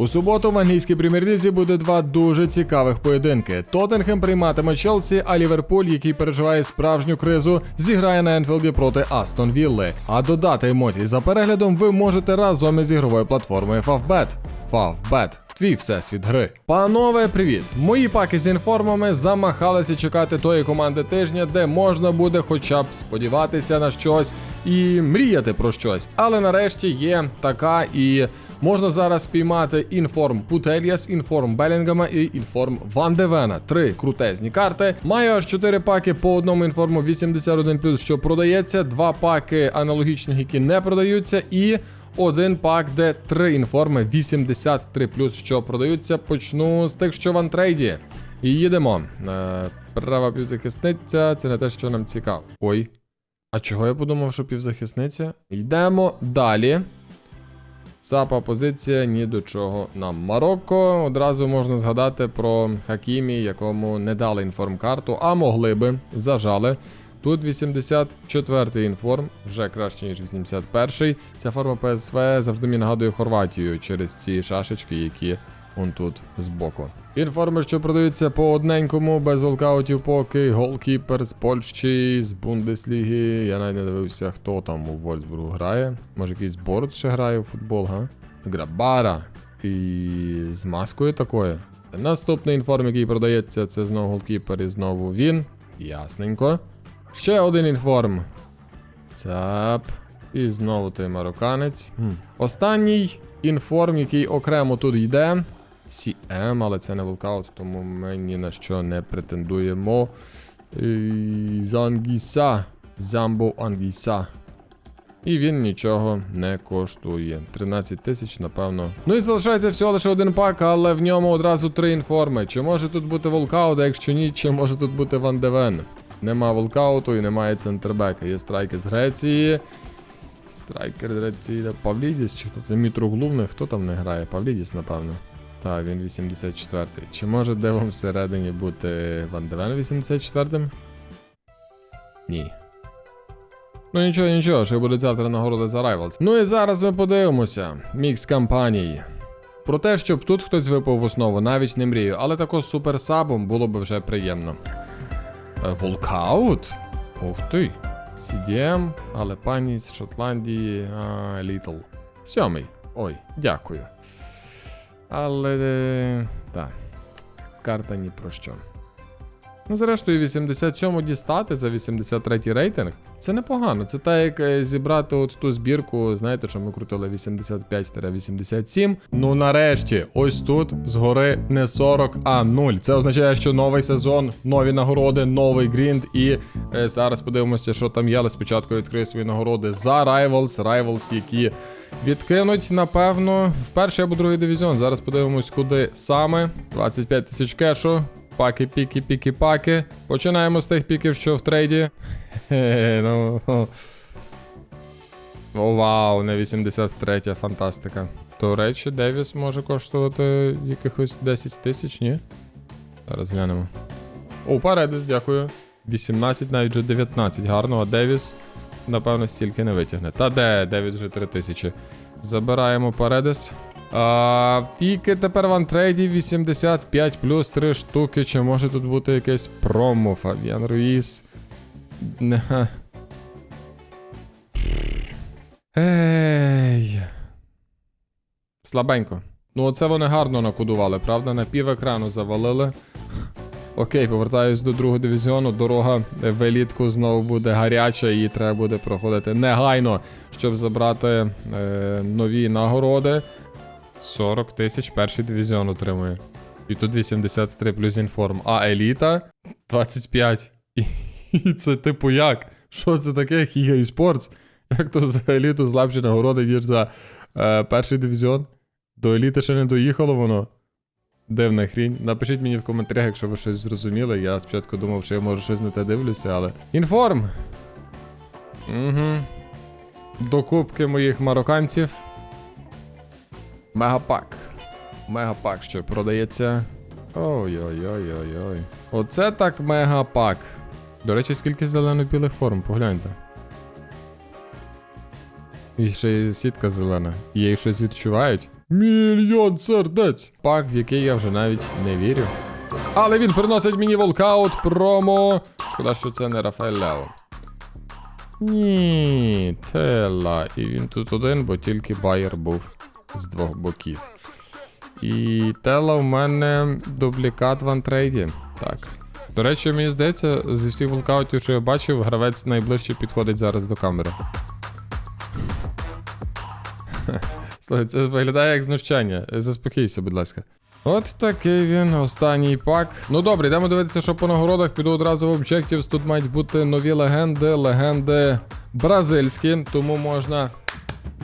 У суботу в англійській прем'єр-лізі буде два дуже цікавих поєдинки. Тоттенхем прийматиме Челсі, а Ліверпуль, який переживає справжню кризу, зіграє на Енфілді проти Астон Вілли. А додати емоцій за переглядом ви можете разом із ігровою платформою Favbet. Favbet – твій всесвіт гри. Панове, привіт! Мої паки з інформами замахалися чекати тої команди тижня, де можна буде хоча б сподіватися на щось і мріяти про щось. Але нарешті є така і можна зараз спіймати інформ Путельяс, інформ Белінгама і інформ Ван Девена. Три крутезні карти. Маю аж 4 паки по одному інформу 81+, що продається, два паки аналогічних, які не продаються, і один пак, де три інформи 83 що продаються. Почну з тих, що в антрейді. І їдемо. Е, права півзахисниця, це не те, що нам цікаво. Ой. А чого я подумав, що півзахисниця? Йдемо далі. Цапа позиція ні до чого нам. Марокко одразу можна згадати про Хакімі, якому не дали інформкарту, а могли би, зажали. Тут 84-й інформ, вже краще, ніж 81-й. Ця форма ПСВ завжди мені нагадує Хорватію через ці шашечки, які он тут збоку. Інформи, що продаються по одненькому, без волкаутів поки. Голкіпер з Польщі, з Бундесліги. Я навіть не дивився, хто там у Вольсбургу грає. Може якийсь Борт ще грає у футбол, га? Грабара. І з маскою такою. Наступний інформ, який продається, це знову голкіпер і знову він. Ясненько. Ще один інформ. Цап. І знову той марокканець. Хм. Останній інформ, який окремо тут йде. CM, але це не волкаут, тому ми ні на що не претендуємо. Зангіса. Замбо Ангіса. І він нічого не коштує. 13 тисяч, напевно. Ну і залишається всього лише один пак, але в ньому одразу три інформи. Чи може тут бути волкаут, а якщо ні, чи може тут бути Ван Девен? Нема волкауту і немає центрбека. Є страйки з Греції. Страйкер з Греції. Павлідіс чи хто там Мітроглувний, хто там не грає? Павлідіс, напевно. Так, він 84-й. Чи може девом всередині бути Ван Девен 84-м? Ні. Ну нічого, нічого, що буде завтра нагороди за Rivals. Ну і зараз ми подивимося. Мікс кампаній. Про те, щоб тут хтось випав в основу, навіть не мрію, але також суперсабом було б вже приємно. Е, Волкаут? Ух ти. CDM, але пані з Шотландії, Літл. Сьомий. Ой, дякую. Але. е, Так. Карта ні про що. Ну, зрештою, 87 дістати за 83 рейтинг. Це непогано. Це так, як е, зібрати от ту збірку, знаєте, що ми крутили 85-87. Ну нарешті, ось тут згори не 40, а 0. Це означає, що новий сезон, нові нагороди, новий грінд. І е, зараз подивимося, що там є. Але спочатку відкрию свої нагороди за Rivals. Rivals, які відкинуть, напевно, в перший або другий дивізіон. Зараз подивимось, куди саме. 25 тисяч кешу. Паки, піки, піки, паки. Починаємо з тих піків, що в трейді. Хе, ну. о. Вау, не 83 фантастика. До речі, Девіс може коштувати якихось 10 тисяч, ні? Зараз глянемо. О, Паредис, дякую. 18, навіть вже 19. Гарно, а Девіс, напевно, стільки не витягне. Та де, Девіс вже 3 тисячі. Забираємо Паредис. А, тільки тепер в антрейді 85 плюс 3 штуки. Чи може тут бути якесь промо? Фабіан Руїс. Ей. Слабенько. Ну, оце вони гарно накодували, правда? На пів екрану завалили. Окей, повертаюсь до другого дивізіону. Дорога в елітку знову буде гаряча, її треба буде проходити негайно, щоб забрати е, нові нагороди. 40 тисяч перший дивізіон отримує. І тут 83 плюс інформ. А еліта 25. І, це типу як? Що це таке? Хіга і спортс? Як то за еліту слабші нагороди, ніж за е, перший дивізіон? До еліти ще не доїхало воно. Дивна хрінь. Напишіть мені в коментарях, якщо ви щось зрозуміли. Я спочатку думав, що я може щось не те дивлюся, але. Інформ! Угу. Докупки моїх марокканців. Мегапак. Мегапак, що продається. Ой-ой-ой-ой-ой. Оце так мегапак. До речі, скільки зелено-білих форм, погляньте. І ще й сітка зелена. Їх щось відчувають. Мільйон сердець. Пак, в який я вже навіть не вірю. Але він приносить мені волкаут промо. Шкода, що це не Рафаель Лео. Ні, Телла. І він тут один, бо тільки Байер був з двох боків. І Телла в мене дублікат в антрейді. Так. До речі, мені здається, зі всіх волкаутів, що я бачив, гравець найближче підходить зараз до камери. Слухай, це виглядає як знущання. Заспокійся, будь ласка. От такий він, останній пак. Ну добре, йдемо дивитися, що по нагородах піду одразу в Objectives. Тут мають бути нові легенди, легенди бразильські, тому можна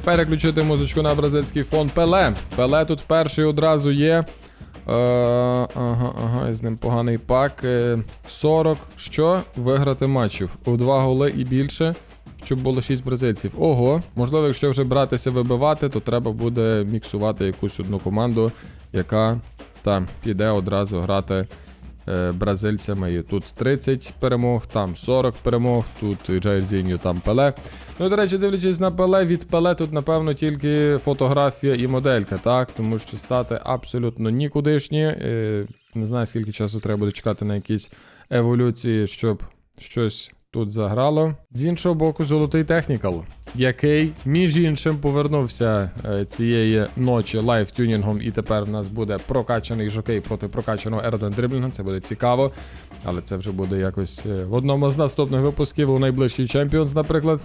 переключити музичку на бразильський фон Пеле. Пеле тут перший одразу є. Е, ага, ага, з ним поганий пак. Е, 40. Що? Виграти матчів. У два голи і більше. Щоб було 6 бразильців. Ого, можливо, якщо вже братися вибивати, то треба буде міксувати якусь одну команду, яка там піде одразу грати е, бразильцями. І тут 30 перемог, там 40 перемог, тут Джайрзіню, там Пеле. Ну, до речі, дивлячись на Пеле, від Пеле тут, напевно, тільки фотографія і моделька, так? Тому що стати абсолютно нікудишні. Е, не знаю, скільки часу треба буде чекати на якісь еволюції, щоб щось тут заграло. З іншого боку, золотий технікал, який, між іншим, повернувся е, цієї ночі лайв-тюнінгом, і тепер в нас буде прокачаний жокей проти прокачаного Ерден Дриблінга. Це буде цікаво. Але це вже буде якось е, в одному з наступних випусків у найближчий Champions, наприклад.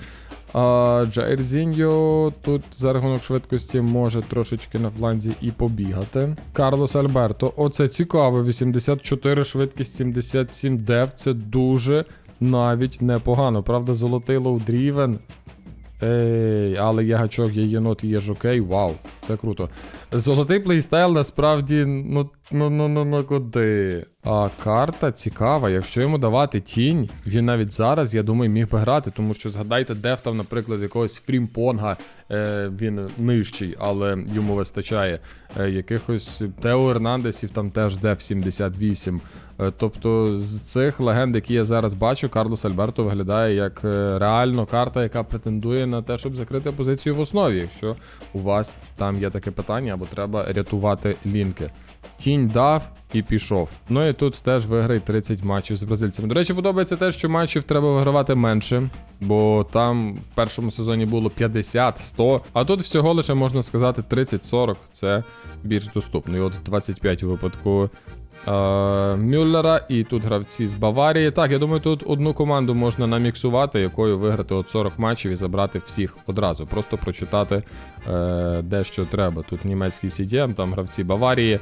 А Джаірзіньо тут за рахунок швидкості може трошечки на фланзі і побігати. Карлос Альберто, оце цікаво. 84 швидкість, 77 дев. Це дуже навіть непогано. Правда, золотий лоудрівен. Ей, але є гачок, є єнот, є жокей. Вау, це круто. Золотий плейстайл насправді, ну, ну, ну, ну, ну куди. А карта цікава. Якщо йому давати тінь, він навіть зараз, я думаю, міг би грати, тому що згадайте, дефтав, наприклад, якогось фрімпонга, е, він нижчий, але йому вистачає. Е, якихось Тео Ернандесів там теж деф 78. Е, тобто з цих легенд, які я зараз бачу, Карлос Альберто виглядає як е, реально карта, яка претендує на те, щоб закрити позицію в основі, якщо у вас там є таке питання, або треба рятувати лінки. Тінь дав і пішов. Ну і тут теж виграє 30 матчів з бразильцями. До речі, подобається те, що матчів треба вигравати менше, бо там в першому сезоні було 50-100, а тут всього лише можна сказати 30-40. Це більш доступно. І от 25 у випадку е, Мюллера, і тут гравці з Баварії. Так, я думаю, тут одну команду можна наміксувати, якою виграти от 40 матчів і забрати всіх одразу. Просто прочитати е, де що треба. Тут німецький CDM, там гравці Баварії.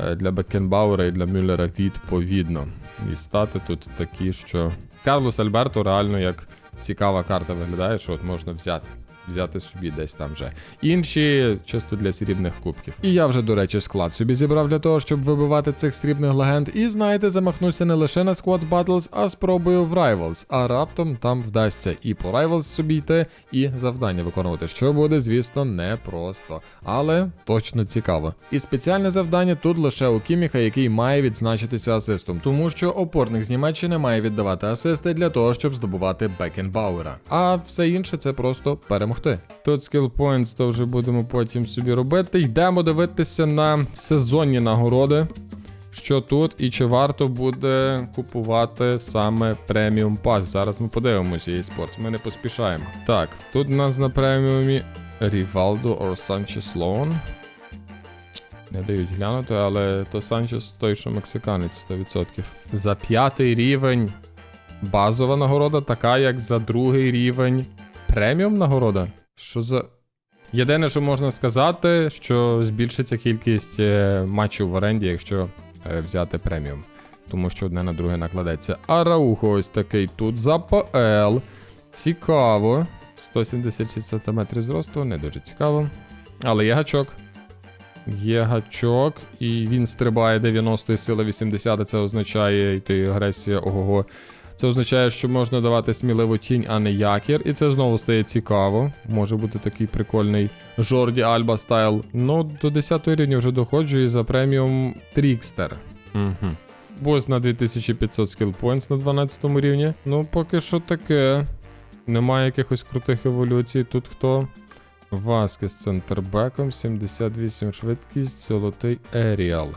Е, Для Бекенбауера і для Мюллера відповідно. І стати тут такі, що Карлос Альберто реально як цікава карта виглядає, що от можна взяти. Взяти собі десь там вже. Інші чисто для срібних кубків. І я вже, до речі, склад собі зібрав для того, щоб вибивати цих срібних легенд. І знаєте, замахнуся не лише на Squad Battles, а спробую в Rivals. А раптом там вдасться і по Rivals собі йти, і завдання виконувати, що буде, звісно, непросто. Але точно цікаво. І спеціальне завдання тут лише у Кіміха, який має відзначитися асистом, тому що опорник з Німеччини має віддавати асисти для того, щоб здобувати Бекенбауера. А все інше це просто перемогти. Тут points, то вже будемо потім собі робити. Йдемо дивитися на сезонні нагороди. Що тут і чи варто буде купувати саме преміум пас? Зараз ми подивимося eSports, ми не поспішаємо. Так, тут у нас на преміумі Рівалдо or Санчес Лоун. Не дають глянути, але то Санчес той, що мексиканець 100%. За п'ятий рівень базова нагорода, така як за другий рівень преміум нагорода. Що за. Єдине, що можна сказати, що збільшиться кількість е, матчів в оренді, якщо е, взяти преміум. Тому що одне на друге накладеться. А Раухо ось такий тут за ПЛ. Цікаво. 176 см зросту, не дуже цікаво. Але є гачок. Є гачок, і він стрибає 90 сила 80, а це означає йти агресія ого-го. Це означає, що можна давати сміливу тінь, а не якір. І це знову стає цікаво. Може бути такий прикольний Жорді Альба стайл. Ну, до 10 рівня вже доходжу і за преміум Трікстер. Угу. Бос на 2500 skill points на 12 рівні. Ну, поки що таке. Немає якихось крутих еволюцій. Тут хто? Васкес центрбеком, 78 швидкість, золотий Еріал.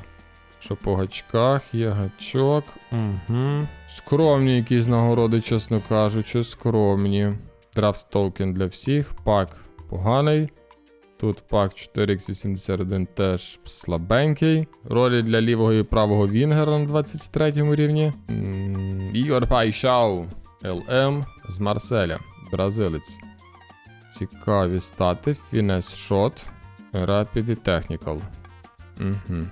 Що по гачках, є гачок. Угу. Скромні якісь нагороди, чесно кажучи, скромні. Драфт токен для всіх. Пак поганий. Тут пак 4x81 теж слабенький. Ролі для лівого і правого Вінгера на 23 рівні. Ігор Пайшау. ЛМ з Марселя. Бразилець. Цікаві стати. Фінес шот. Rapid і Technical. Угу.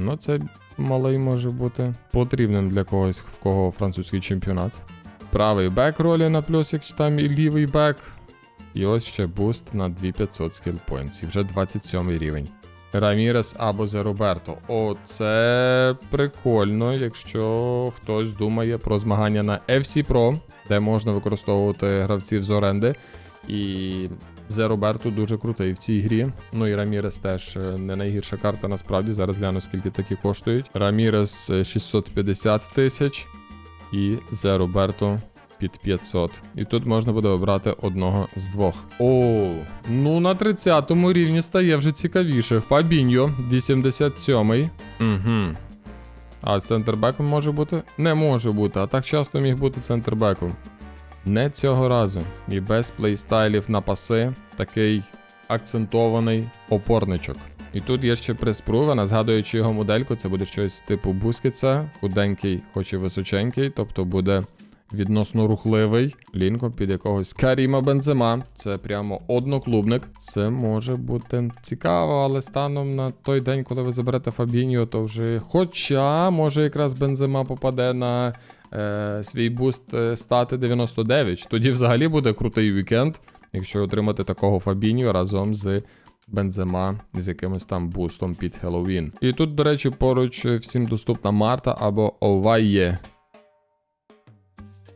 Ну, це малий може бути потрібним для когось, в кого французький чемпіонат. Правий бек ролі на плюсик, там і лівий бек. І ось ще буст на 2500 скіл points. І вже 27 рівень. Рамірес або Зе Роберто. Це прикольно, якщо хтось думає про змагання на FC Pro, де можна використовувати гравців з оренди. І Зе Роберто дуже крутий в цій грі. Ну і Рамірес теж е, не найгірша карта насправді. Зараз гляну, скільки такі коштують. Рамірес е, 650 тисяч і Зе Роберто під 500. І тут можна буде обрати одного з двох. О, ну на 30 рівні стає вже цікавіше. Фабіньо, 87-й. Угу. А центрбеком може бути? Не може бути, а так часто міг бути центрбеком. Не цього разу. І без плейстайлів на паси такий акцентований опорничок. І тут є ще приспрувана, згадуючи його модельку, це буде щось типу бускетса, худенький, хоч і височенький, тобто буде відносно рухливий. Лінко під якогось Каріма Бензема. Це прямо одноклубник. Це може бути цікаво, але станом на той день, коли ви заберете Фабіньо, то вже. Хоча, може, якраз Бензема попаде на е, свій буст е, стати 99. Тоді взагалі буде крутий вікенд, якщо отримати такого Фабіньо разом з. Бензема з якимось там бустом під Хеллоуін. І тут, до речі, поруч е, всім доступна Марта або Оває.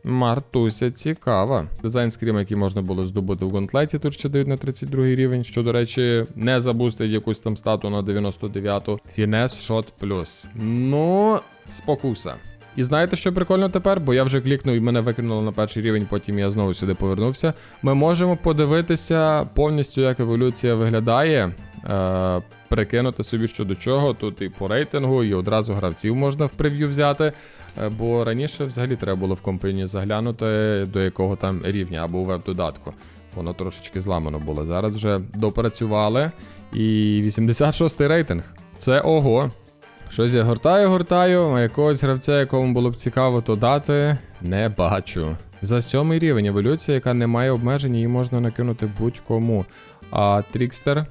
Мартуся цікава. Дизайн скрім, який можна було здобути в гонтлеті, тут ще дають на 32 рівень, що, до речі, не забустить якусь там стату на 99-ту. Фінес шот плюс. Ну, спокуса. І знаєте, що прикольно тепер? Бо я вже клікнув і мене викинуло на перший рівень, потім я знову сюди повернувся. Ми можемо подивитися повністю, як еволюція виглядає. Е, прикинути собі що до чого. Тут і по рейтингу, і одразу гравців можна в прев'ю взяти. Е, Бо раніше взагалі треба було в компанії заглянути, до якого там рівня або у веб-додатку. Воно трошечки зламано було. Зараз вже допрацювали. І 86-й рейтинг. Це ого. Щось я гортаю, гортаю, а якогось гравця, якому було б цікаво то дати, не бачу. За сьомий рівень еволюція, яка не має обмежень, її можна накинути будь-кому. А Трікстер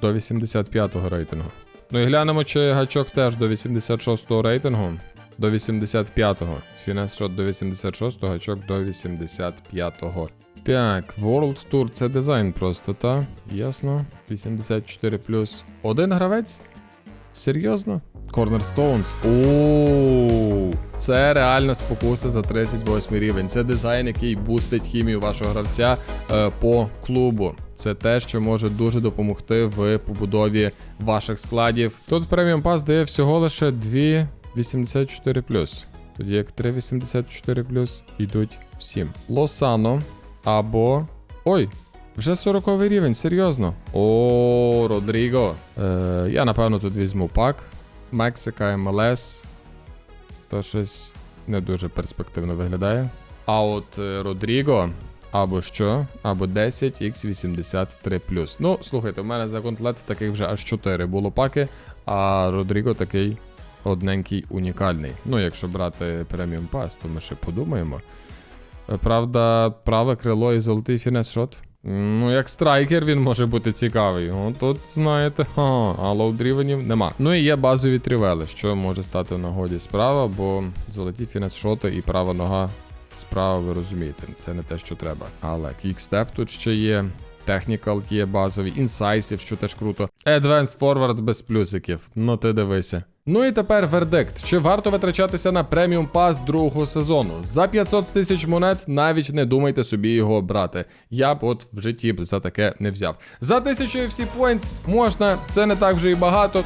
до 85-го рейтингу. Ну і глянемо, чи гачок теж до 86-го рейтингу. До 85-го. Фінес шот до 86-го, гачок до 85-го. Так, World Tour це дизайн просто, та? Ясно. 84 плюс. Один гравець? Серйозно? Cornerstones. Ооо, це реальна спокуса за 38 рівень. Це дизайн, який бустить хімію вашого гравця е, по клубу. Це те, що може дуже допомогти в побудові ваших складів. Тут преміум пас дає всього лише 2,84+. Тоді як 3,84 йдуть всім. Лосано або. Ой, вже 40 рівень, серйозно. О, Родріго. Е, я напевно тут візьму пак. Мексика, МЛС. То щось не дуже перспективно виглядає. А от е, Родріго. Або що, або 10x83. Ну, слухайте, в мене за комплект таких вже аж 4 було паки, а Родріго такий одненький унікальний. Ну, якщо брати преміум пас, то ми ще подумаємо. Е, Правда, праве крило і золотий фінес шот. Ну, як страйкер він може бути цікавий. Ну, тут, знаєте, ха, а лоудрівенів нема. Ну і є базові трівели, що може стати в нагоді справа, бо золоті фінес шоти і права нога справа, ви розумієте, це не те, що треба. Але кікстеп тут ще є. Технікал є базовий, інсайсів, що теж круто. Advanced Forward без плюсиків. Ну ти дивися. Ну і тепер вердикт. Чи варто витрачатися на преміум пас другого сезону? За 500 тисяч монет навіть не думайте собі його брати. Я б от в житті б за таке не взяв. За 1000 FC Points можна, це не так вже і багато.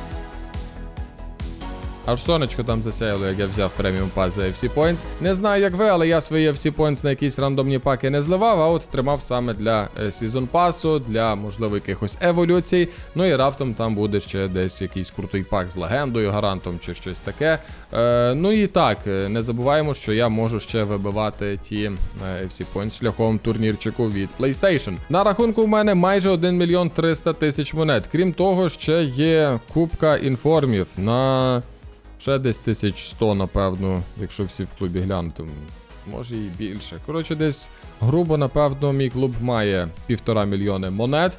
Аж сонечко там засяяло, як я взяв преміум пас за FC Points. Не знаю, як ви, але я свої FC Points на якісь рандомні паки не зливав, а от тримав саме для е, сезон пасу, для можливо якихось еволюцій. Ну і раптом там буде ще десь якийсь крутий пак з легендою, гарантом чи щось таке. Е, ну і так, е, не забуваємо, що я можу ще вибивати ті е, FC Points шляхом турнірчику від PlayStation. На рахунку в мене майже 1 мільйон 300 тисяч монет. Крім того, ще є кубка інформів на ще десь 1100, напевно, якщо всі в клубі глянути. Може і більше. Коротше, десь грубо, напевно, мій клуб має півтора мільйони монет.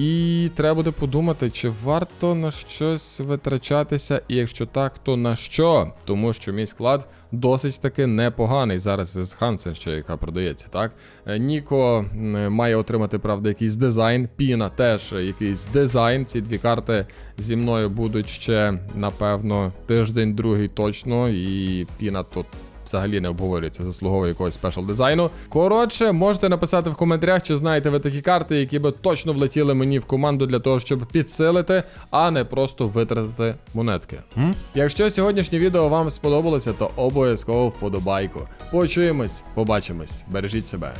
І треба буде подумати, чи варто на щось витрачатися, і якщо так, то на що? Тому що мій склад досить таки непоганий. Зараз з Хансен ще яка продається, так? Е, Ніко має отримати, правда, якийсь дизайн. Піна теж якийсь дизайн. Ці дві карти зі мною будуть ще, напевно, тиждень, другий точно. І Піна тут взагалі не обговорюється, заслуговує якогось спешл дизайну. Коротше, можете написати в коментарях, чи знаєте ви такі карти, які би точно влетіли мені в команду для того, щоб підсилити, а не просто витратити монетки. М? Якщо сьогоднішнє відео вам сподобалося, то обов'язково вподобайку. Почуємось, побачимось, бережіть себе.